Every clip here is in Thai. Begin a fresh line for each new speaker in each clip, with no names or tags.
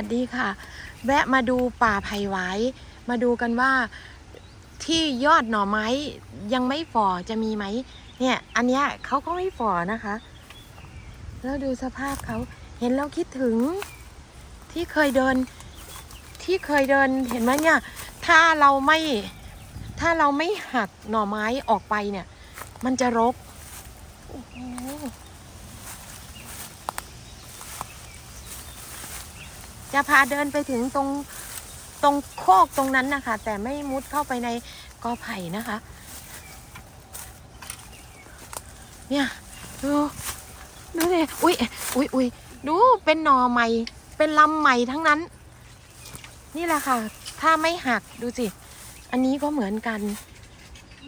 สวัสดีค่ะ แวะมาดูป่าไผ่หวายมาดูกันว่าที่ยอดหน่อไม้ยังไม่ฝ่อจะมีไหมเนี่ย อันเนี้ยเขาก็ไม่ฝ่อนะคะ แล้วดูสภาพเขาเห็นแล้วคิดถึงที่เคยเดิน ที่เคยเดินเห็นไหมเนี่ย ถ้าเราไม่ถ้าเราไม่หักหน่อไม้ออกไปเนี่ย มันจะรกโอ้โห จะพาเดินไปถึงตรงตรงโคกตรงนั้นนะคะ แต่ไม่มุดเข้าไปในกอไผ่นะคะ เนี่ย ดูดูสิอุ้ยอุ้ยอุ้ยดูเป็นหน่อใหม่ เป็นลำใหม่ทั้งนั้น นี่แหละค่ะ ถ้าไม่หักดูสิ อันนี้ก็เหมือนกัน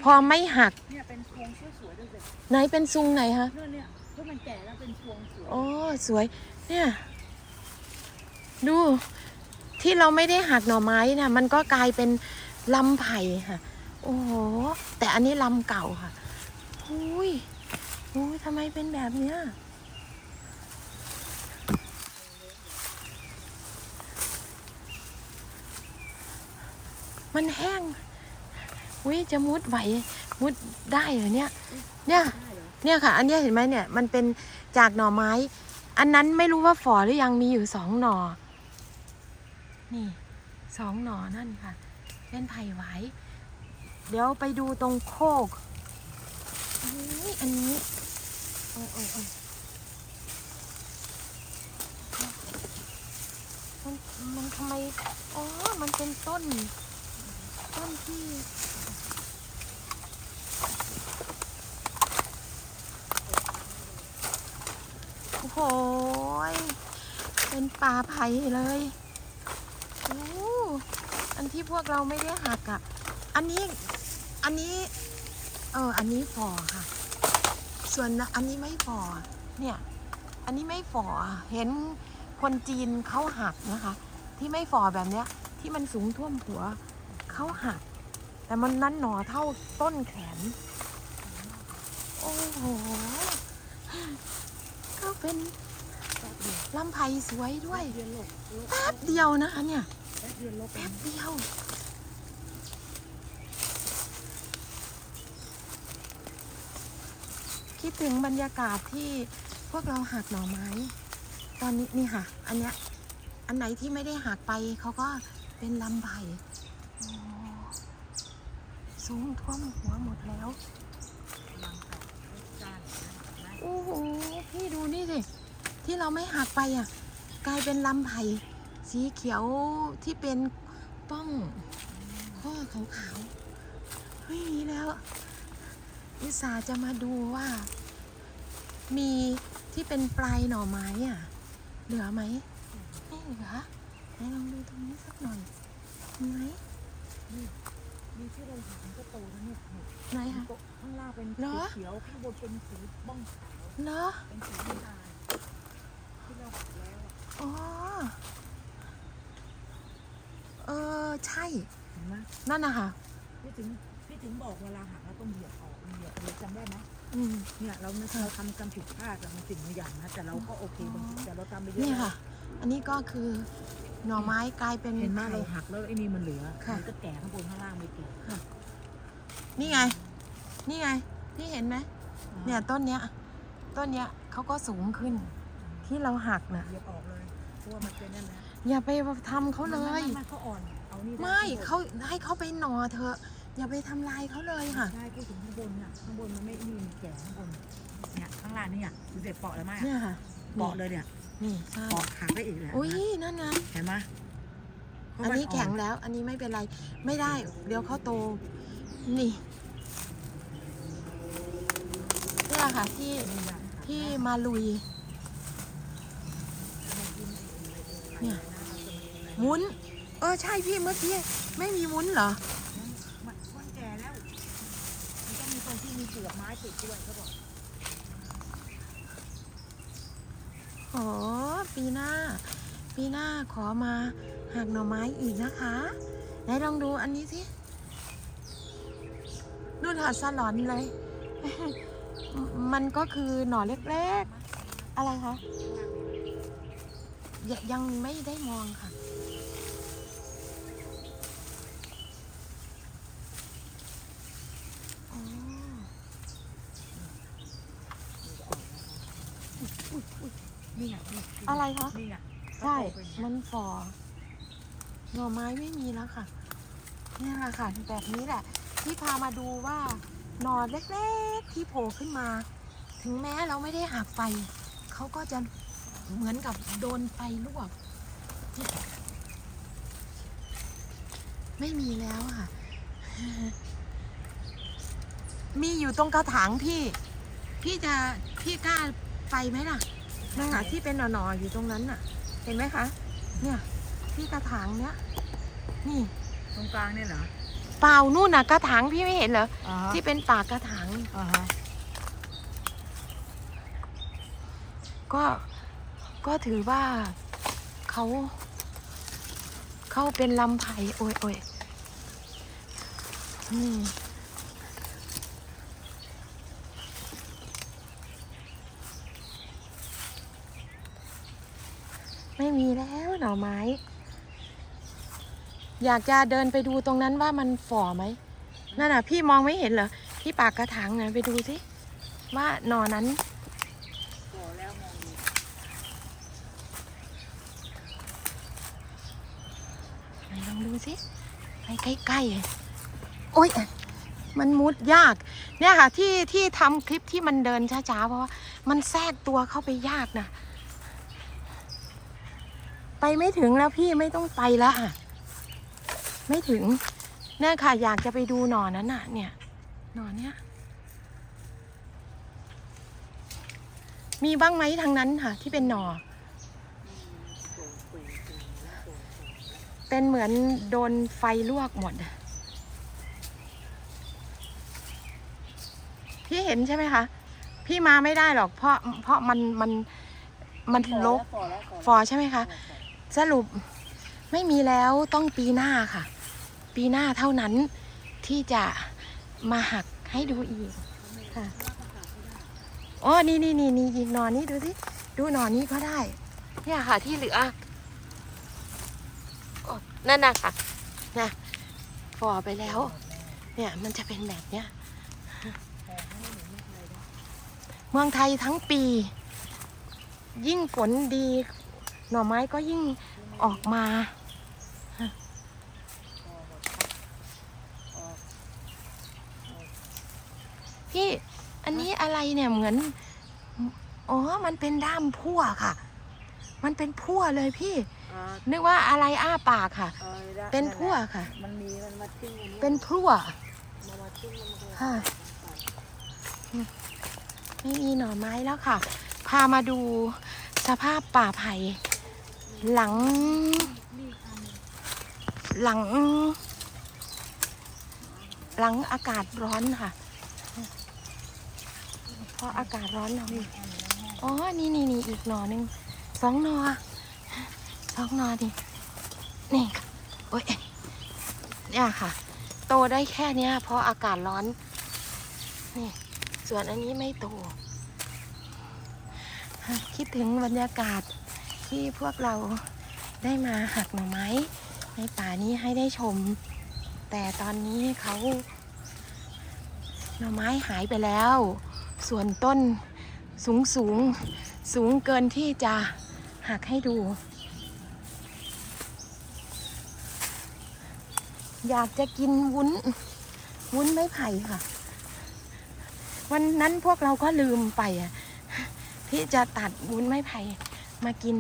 พอไม่หัก
เนี่ยเป็นพวงสวยๆด้วยเลย
ไหนเป็นซุงไหนคะ
เนี่ยเนี่ยถ้ามันแก่แล้วเป็นพวงสวย
โอ้สวย เนี่ย ดูที่เราไม่ได้หักหน่อไม้นะมันก็กลายเป็นลำไผ่ค่ะ โอ้โห แต่อันนี้ลำเก่าค่ะอุ้ยอุ้ยทำไมเป็นแบบเนี้ยมันแห้งอุ้ยจะมุดไหวมุดได้เหรอเนี่ย เนี่ย
เนี่
ยค่ะ อันนี้เห็นไหมเนี่ย มันเป็นจากหน่อไม้ อันนั้นไม่รู้ว่าฝ่อหรือยังมีอยู่สองหน่อ นี่สองหน่อนั่นค่ะ เป็นไผ่ไหวเดี๋ยวไปดูตรงโคกอุ๊ยอันนี้โอ้ยโอ้ยโอ้ยมันมันทำไมอ๋อมันเป็นต้น ต้นที่โอ้โหยเป็นป่าไผ่เลย อันที่พวกเราไม่ได้หักอะ่ะอันนี้อันนี้เอออันนี้ฝ่อค่ะ ส่วนอันนี้ไม่ฝ่อเนี่ย อันนี้ไม่ฝ่อเห็นคนจีนเขาหักนะคะ ที่ไม่ฝ่อแบบเนี้ย ที่มันสูงท่วมหัวเขาหัก แต่มันนั้นหนอเท่าต้นแขน โอ้โหก็เป็นลำไผ่สวยด้วยแป๊บเดียวนะคะเนี่ย
แป๊บเดี
ยวคิดถึงบรรยากาศที่พวกเราหักหน่อไม้ ตอนนี้นี่ค่ะ อันเนี้ยอันไหนที่ไม่ได้หักไปเขาก็เป็นลำไผ่สูงท่วมหัวหมดแล้วโอ้โหพี่ดูนี่สิที่เราไม่หักไปอะ กลายเป็นลำไผ่ สีเขียวที่เป็นป้องข้อขาวๆเฮ้ยแล้วอุตส่าห์จะมาดูว่า มีที่เป็นปลายหน่อไม้อะ เหลือไหมไม่เหลือไหนลองดูตรงนี้สักหน่อยมีไหม
มีที่เราหันก็โตแล้วเนี่ย
ไหนคะ
ข้างล่างเป็น
เหร
สี
อ
เขียวข้างบนเป็นสีบ้องขาว
เนาะ
เป็นสีน้ำตาลที่เราหันแล้วอะ
อ๋อเออ ใช่
เห็นไหม
นั่นนะคะ
พี่ถึงพี่ถึงบอกเวลาหักแล้วต้องเหยียบออกเหยียบเลยจำได้ไหม
อืม
เนี่ยเราไม่เราทำกรรมผิดพลาดอะมันสิ่งบางอย่างนะแต่เราก็โอเคบางทีแต่เราทำไปเยอะ
นี่ค่ะ อันนี้ก็คือหน่อไม้กลายเป็น
เห็นไหม
ไผ่
เราหักแล้วไอ้นี่มันเหลือ
ค่ะ
มันก็แก่ข้างบนข้างล่างไม่เก่
นี่ไง นี่ไง พี่เห็นไหมเนี่ยต้นเนี้ย ต้นเนี้ยเขาก็สูงขึ้น ที่เราหักน่ะ
เหยียบออกเลยเพราะว่ามันเป็นนั่นนะ
อย่าไปทำเขาเลย
ไม่เขาอ่อน เอานี่ด้
ไม่
ข้งบน
เขาให้เขาไปหนอเถอะอย่าไปทำลายเขาเลยค่ะ
ใช่พูดถึงข้างบนน่ะข้างบนมันไม่มีแก่ข้างบนเนี่ยข้างล่างนี่อะดูเด็ดเปาะแล้วมาก
เนี่ยค่ะ
เปาะเลยเนี่ย
นี่ใช่
เปาะหักได้อีกเลย
อุ้ยนั่นไง
เห็นไหมเพราะ
อัน
มั
นี้แข็งแล้ว อันนี้ไม่เป็นไรไม่ได้ เดี๋ยวเขาโต นี่เนี่ยค่ะที่
นี่นะ
ที่มาลุย เนี่ยหมุน เออใช่พี่เมื่อกี้ไม่มีวุ้นเหรอ
มันมันแก่แล้ว มันต้องมีตรงที่มีเปลือกไม้ติดด้วยเขาบอก
โอ้ปีหน้า ปีหน้าขอมาหักหน่อไม้อีกนะคะไหนลองดูอันนี้สินู่นค่ะสลอนเลย มันก็คือหน่อเล็กๆ อะไรคะยยังไม่ได้มองค่ะ
นี่ไงนี่
อะไรคะ
นี่ไง
ใช่
เขาโตเป็นอย่างเงี้ย
มันฝ่อหน่อไม้ไม่มีแล้วค่ะเนี่ยแหละค่ะแบบนี้แหละ ที่พามาดูว่าหน่อเล็กๆที่โผล่ขึ้นมา ถึงแม้เราไม่ได้หักไฟเขาก็จะเหมือนกับโดนไฟลวกเนี่ยไม่มีแล้วค่ะ มีอยู่ตรงกระถางพี่ พี่จะพี่กล้า ไปไหมล่ะนั่นน่ะที่เป็นหน่อๆอยู่ตรงนั้นน่ะ เห็นไหมคะ เนี่ย ที่กระถางเนี้ย นี่
ตรงกลางเนี่ยเหรอ
เปล่านู่นน่ะกระถางพี่ไม่เห็นเหรอ
อ่าฮะ
ที่เป็นปากกระถาง
อ่าฮะ
ก็ก็ถือว่าเขาเขาเป็นลำไผ่โอ้ยโอ้ยนี่ ม่มีแล้วหน่อไม้ อยากจะเดินไปดูตรงนั้นว่ามันฝ่อไหมนั่นน่ะ พี่มองไม่เห็นเหรอที่ปากกระถางน่ะไปดูสิว่าหน่อนั้น
ลองดู
ไหนลองดูสิไปใกล้ๆโอ๊ยมันมุดยาก เนี่ยค่ะที่ที่ทำคลิปที่มันเดินช้าๆเพราะว่ามันแทรกตัวเข้าไปยากนะ ไปไม่ถึงแล้วพี่ไม่ต้องไปแล้วอะ ไม่ถึงเนี่ยค่ะ อยากจะไปดูหนอนนั้นน่ะ เนี่ยหนอนเนี่ย มีบ้างไหมทางนั้นค่ะ ที่เป็นหนอเป็นเหมือนโดนไฟลวกหมด พี่เห็นใช่ไหมคะ พี่มาไม่ได้หรอกเพราะเพราะมันมันมันลก
ฟอแล้ว
ฟอใช่ไหมคะ สรุปไม่มีแล้วต้องปีหน้าค่ะ ปีหน้าเท่านั้นที่จะมาหักให้ดูอีกค่ะอ๋อนี่นี่นี่นี่อีกหนอนนี้ดูสิดูหนอนนี้ก็ได้ เนี่ยค่ะที่เหลือนั่นนะค่ะนะฟอไปแล้ว เนี่ยมันจะเป็นแบบเนี้ยเมืองไทยทั้งปี ยิ่งฝนดี หน่อไม้ก็ยิ่งออกมาพี่อันนี้อะไรเนี่ยเหมือน อ๋อ มันเป็นด้ามพั่วค่ะ มันเป็นพั่วเลยพี่ นึกว่าอะไรอ้าปากค่ะ เป็นพั่วค่ะ
มันมีมันมาทิ้ง
เป็นพั่ว
มันมาทิ้งมันก็
ค่ะไม่มีหน่อไม้แล้วค่ะ พามาดูสภาพป่าไผ่ หลัง
ห
ลัง หลังอากาศร้อนค่ะ เพราะอากาศร้อนเรา
นี่อันหนึ่งนะ
อ๋อ นี่นี่นี่อีกหนอหนึ่งสองหนอสองหน่อดินี่โอ้ยเนี่ยค่ะ โตได้แค่เนี้ย เพราะอากาศร้อน นี่ ส่วนอันนี้ไม่โต คิดถึงบรรยากาศ ที่พวกเราได้มาหักหน่อไม้ในป่านี้ให้ได้ชม แต่ตอนนี้เขาหน่อไม้หายไปแล้ว ส่วนต้นสูงสูงสูงเกินที่จะหักให้ดู อยากจะกินวุ้น วุ้นไม้ไผ่ค่ะ วันนั้นพวกเราก็ลืมไปอะที่จะตัดวุ้นไม้ไผ่ มากิน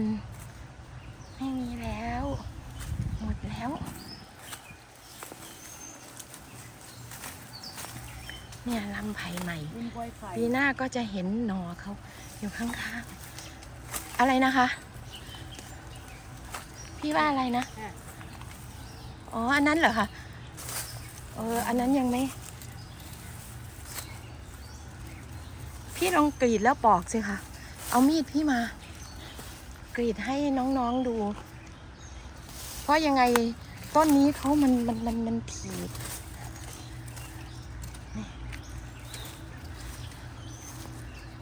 ไม่มีแล้ว หมดแล้ว เนี่ยลำไผ่ใหม่
วิ่งกล้วยไฟ
ปีหน้าก็จะเห็นหนอเขาอยู่ข้างๆ อะไรนะคะ พี่ว่าอะไรนะ อ๋อ อันนั้นเหรอคะเออ อันนั้นยังไม่ พี่ลองกรีดแล้วปอกสิคะ เอามีดพี่มา กรีดให้น้องๆดู เพราะยังไงต้นนี้เขามันมันมันมันถีบ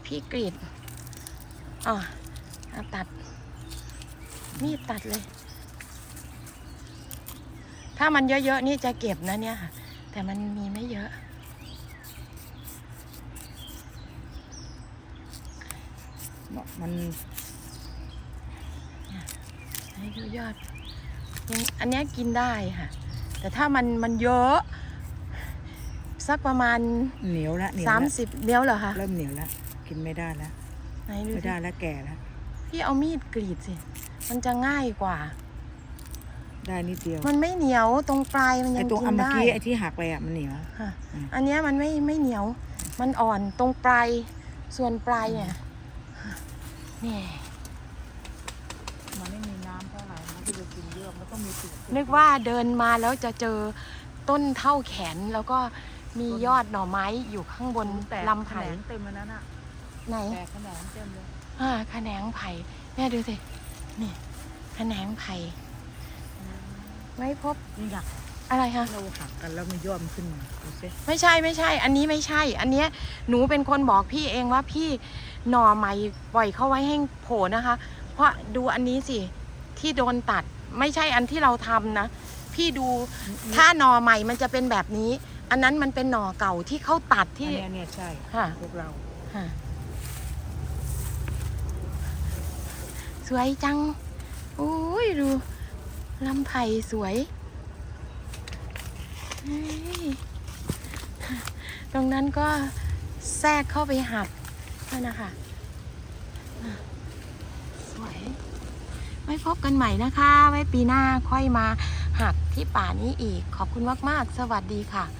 พี่กรีดอะเอาตัดมีดตัดเลย ถ้ามันเยอะๆนี่จะเก็บนะเนี่ย แต่มันมีไม่เยอะ
มัน
ให้ดูยอดยังอันเนี้ยกินได้ค่ะ แต่ถ้ามันมันเยอะ สักประมาณ
เหนียวละเหนียวละ
30เนี้ยวเหรอคะ
เริ่มเหนียวแล้วกินไม่ได้แล้ว
ไหนดู
ไม่
สิ
ได้แล้วแก่แล้ว
พี่เอามีดกรีดสิมันจะง่ายกว่า
ได้นิดเดียว
มันไม่เหนียวตรงปลายมัน
ไอ้
ยัง
ตรง
กิ
อั
น
นเมื่อ
ได้
กี้ไอ้ที่หักไปอะมันเหนียว
ค่ะ
อืม
อันเนี้ยมันไม่ไม่เหนียว มันอ่อนตรงปลายส่วนปลายเนี่ยนี่
มันไม่มี น้ำเท่าไหร่มันก็จะกินเยอะมันต้องมีเปลือก
นึกว่าเดินมาแล้วจะเจอต้นเท่าแขนแล้วก็มียอดหน่อไม้อยู่ข้างบน
แตก
ลำ
แข
ไผ่
นงเต็มแล้วนั่นอะ
ไหน
แตกแขนงเต็มเลย
อ่าแขนงไผ่แม่ดูสินี่แขนงไผ่ไม่พบ
นี่อยาก
อะไรคะ
เราหักกันแล้วมันย่อมขึ้นมาดูสิ
ไม่ใช่ไม่ใช่ อันนี้ไม่ใช่ อันเนี้ยหนูเป็นคนบอกพี่เองว่าพี่หน่อใหม่ปล่อยเข้าไว้ให้โผล่นะคะ เพราะดูอันนี้สิ ที่โดนตัด ไม่ใช่อันที่เราทำนะ พี่ดูถ้าหน่อใหม่มันจะเป็นแบบนี้ อันนั้นมันเป็นหน่อเก่าที่เขาตัด
อัน
ที่
เนี้ยเนี่ยใช่
ค่ะ
พวกเรา
ค่ะสวยจังอุ้ยดูลำไผ่สวยเฮ้ยตรงนั้นก็แทรกเข้าไปหักนั่นนะคะอะสวยไว้พบกันใหม่นะคะ ไว้ปีหน้าค่อยมาหักที่ป่านี้อีก ขอบคุณมากๆ สวัสดีค่ะ